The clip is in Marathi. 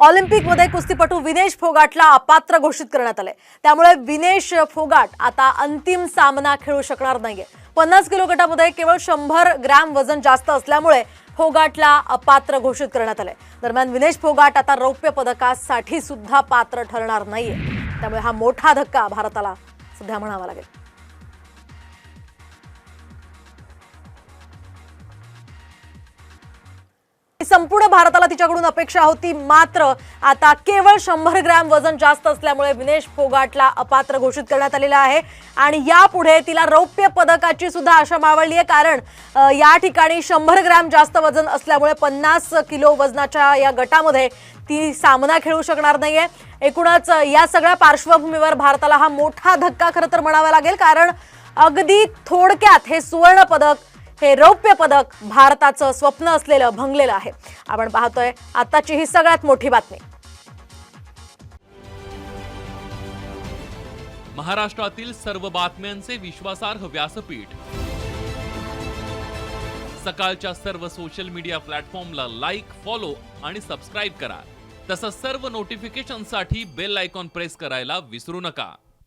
ऑलिम्पिकमध्ये कुस्तीपटू विनेश फोगाटला अपात्र घोषित करण्यात आले. त्यामुळे विनेश फोगाट आता अंतिम सामना खेळू शकणार नाहीये. पन्नास किलो गटामध्ये केवळ शंभर ग्रॅम वजन जास्त असल्यामुळे फोगाटला अपात्र घोषित करण्यात आले. दरम्यान विनेश फोगाट आता रौप्य पदकासाठी सुद्धा पात्र ठरणार नाहीये. त्यामुळे हा मोठा धक्का भारताला सध्या म्हणावा लागेल. संपूर्ण भारताला तिच्याकडून अपेक्षा होती मात्र आता केवळ शंभर ग्रॅम वजन जास्त असल्यामुळे विनेश फोगाटला अपात्र घोषित करण्यात आलेलं आहे. आणि यापुढे तिला रौप्य पदकाची सुद्धा आशा मावळली आहे कारण या ठिकाणी शंभर ग्रॅम जास्त वजन असल्यामुळे पन्नास किलो वजनाच्या या गटामध्ये ती सामना खेळू शकणार नाहीये. एकूणच या सगळ्या पार्श्वभूमीवर भारताला हा मोठा धक्का खरं तर म्हणावा लागेल कारण अगदी थोडक्यात हे सुवर्ण पदक हे रौप्य पदक भारताचं स्वप्न असलेलं भंगलेलं आहे. आपण पाहतोय आताची ही सगळ्यात मोठी बातमी. महाराष्ट्रातील सर्व बातम्यांचे विश्वासार्ह व्यासपीठ. सकाळच्या सर्व सोशल मीडिया प्लॅटफॉर्मला लाईक फॉलो आणि सबस्क्राईब करा. तसंच सर्व नोटिफिकेशनसाठी बेल आयकॉन प्रेस करायला विसरू नका.